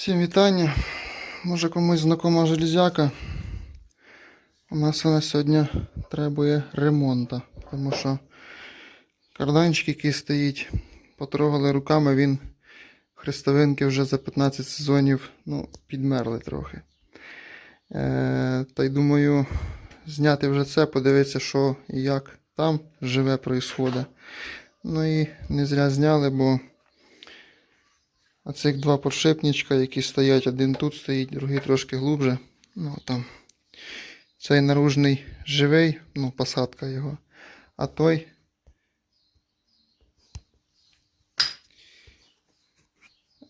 Всім вітання. Може комусь знакома железяка. У нас вона сьогодні требує ремонту, тому що карданчик, який стоїть, потрогали руками, він хрестовинки вже за 15 сезонів ну, підмерли трохи. Е, та й думаю, зняти вже це, подивитися, що і як там живе происходить. Ну і не зря зняли, бо оцих два подшипничка, які стоять, один тут стоїть, другий трошки глубже. Ну там. Цей наружний живий, ну, посадка його. А той.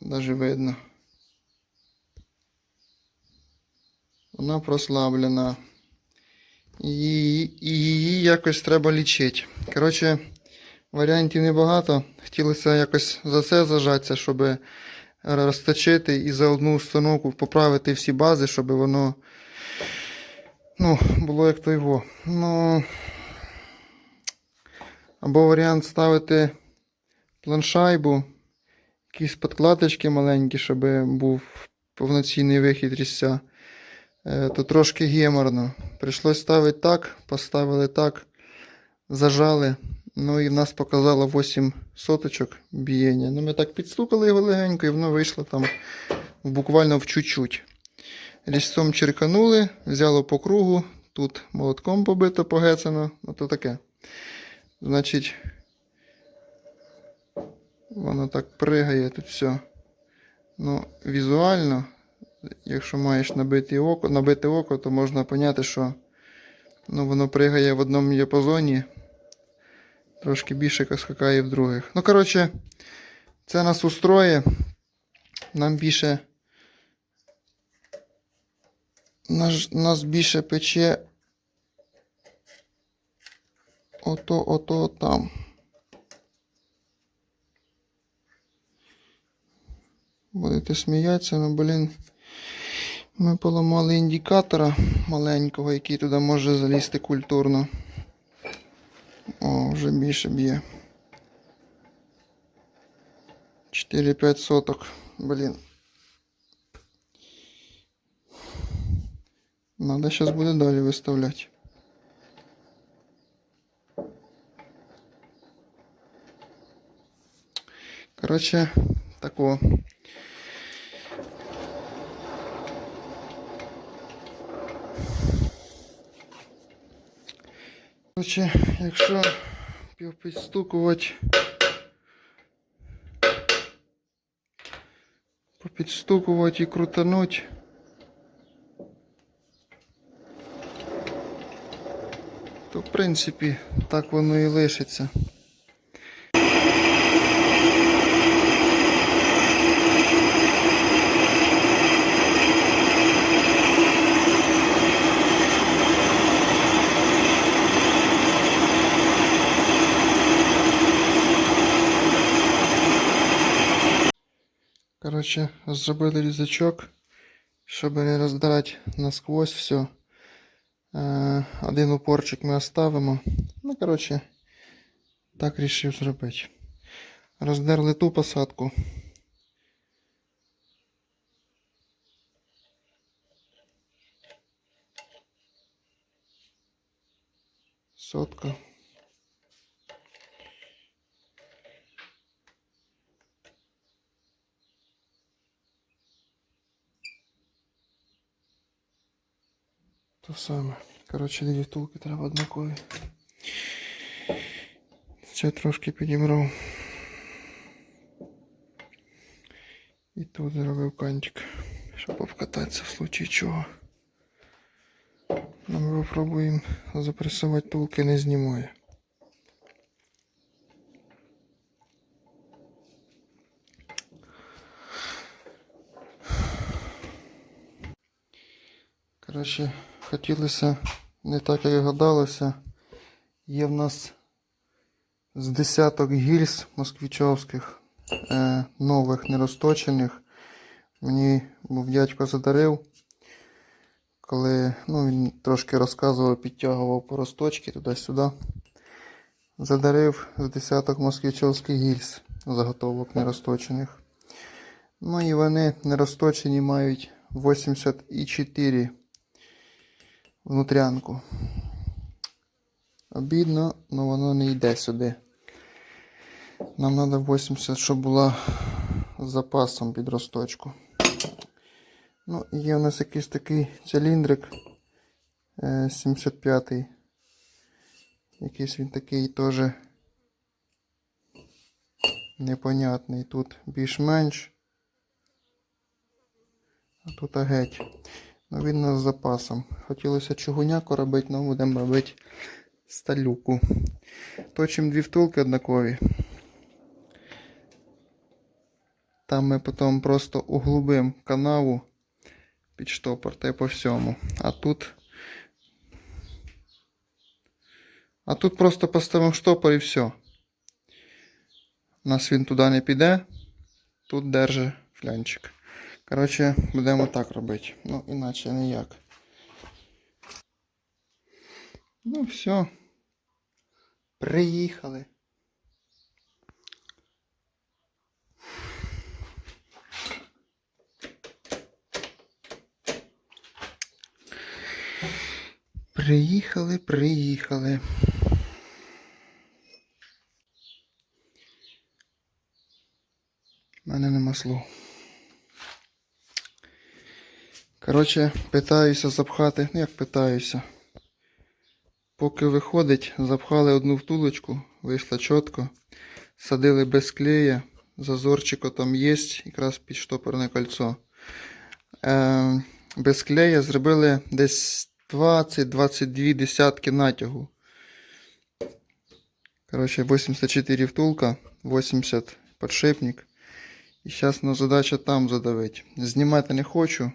Даже видно. Вона прослаблена. І її якось треба лічити. Коротше, варіантів небагато. Хотілося якось за це зажатися, щоб розточити і за одну установку поправити всі бази, щоб воно ну, було як то його. Ну, або варіант ставити планшайбу, якісь подкладочки маленькі, щоб був повноцінний вихід різця. Е, То трошки геморно. Прийшлось ставити так, поставили так, зажали. Ну і в нас показало 8 соточок бієння. Ну ми так підстукали його легенько, і воно вийшло там буквально в чуть-чуть. Різцом черканули, взяло по кругу, тут молотком побито, погецано, ну то таке. Значить, воно так пригає тут все. Ну, візуально, якщо маєш набите око, набите око, то можна поняти, що ну, воно пригає в одному діапазоні, трошки більше як скакає в других. Ну, коротше, це нас устроє. Нам більше. Нас, нас більше пече. Ото, ото там. Будете сміятися, ну блін. Ми поламали індикатора маленького, який туди може залізти культурно. О, вже більше б'є. 4-5 соток. Блін. Надо сейчас буде далі виставляти. Короче, тако. Короче, якщо підстукувати попідстукувати і крутануть. То, в принципі, так воно і лишиться. Коротше, зробили різачок, щоб не роздирати насквозь все. Один упорчик ми оставимо. Ну, коротше, так рішив зробити. Роздерли ту посадку. Сотка. То саме. Коротше, дві втулки треба однакові. Це трошки підібрав. І тут зробив кантик, щоб обкататися в случаї чого. Ну, ми попробуємо запресувати тулки не знімає. Коротше, хотілося не так, як гадалося. Є в нас з десяток гільз москвичовських, е, нових, нерозточених. Мені був дядько задарив, коли ну, він трошки розказував, підтягував по росточки туди-сюди. Задарив з десяток москвичовських гільз заготовок нерозточених. Ну і вони не розточені мають 84 внутрянку. Обідно, але воно не йде сюди. Нам треба 80, щоб була з запасом під розточку. Ну, є у нас якийсь такий циліндрик е, 75-й. Якийсь він такий теж непонятний. Тут більш-менш. А тут геть. Ну він нас з запасом. Хотілося чугуняку робити, але будемо робити сталюку. Точимо дві втулки однакові. Там ми потім просто углубимо канаву під штопор та й по всьому. А тут. А тут просто поставимо штопор і все. У нас він туди не піде. Тут держи флянчик. Коротше, будемо так робити. Ну, іначе ніяк. Ну, все. Приїхали. Приїхали, приїхали. У мене нема слов. Коротше, питаюся запхати. Ну як питаюся. Поки виходить, запхали одну втулочку, вийшло чітко. Садили без клея. Зазорчико там є, якраз під штопорне кольцо. Е, без клея зробили десь 20-22 десятки натягу. Коротше, 84 втулка, 80 подшипник. І зараз на задача там задавити. Знімати не хочу.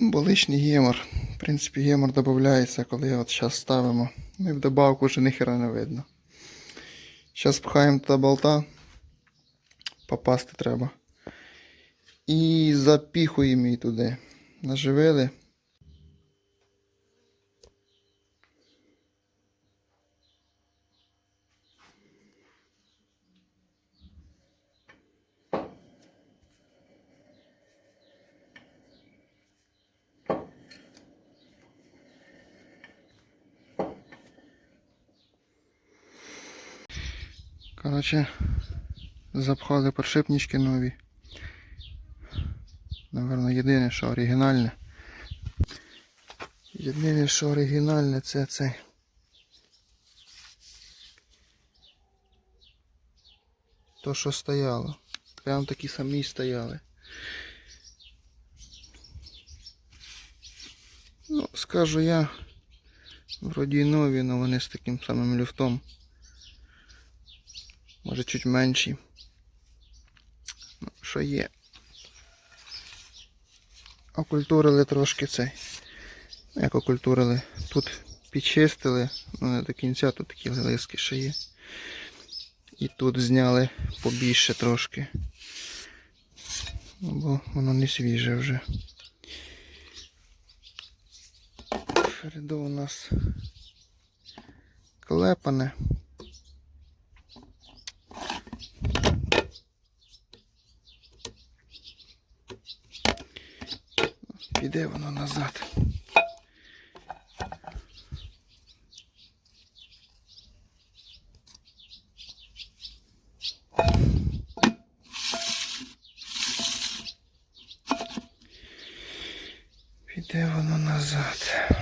Бо лишній гемор. В принципі, гемор додається, коли от зараз ставимо. Ну і в добавку вже ніхера не видно. Зараз пхаємо та болта. Попасти треба. І запіхуємо її туди. Наживили. Коротше, запхали подшипнички нові. Наверно, єдине, що оригінальне. Єдине, що оригінальне, це цей. То, що стояло. Прям такі самі стояли. Ну, скажу я, вроді нові, але вони з таким самим люфтом. Може чуть менші. Ну, що є. Окультурили трошки цей. Як окультурили. Тут підчистили, ну не до кінця, тут такі лиски ще є. І тут зняли побільше трошки. Ну, бо воно не свіже вже. Передо у нас клепане. Піде воно назад. Піде воно назад.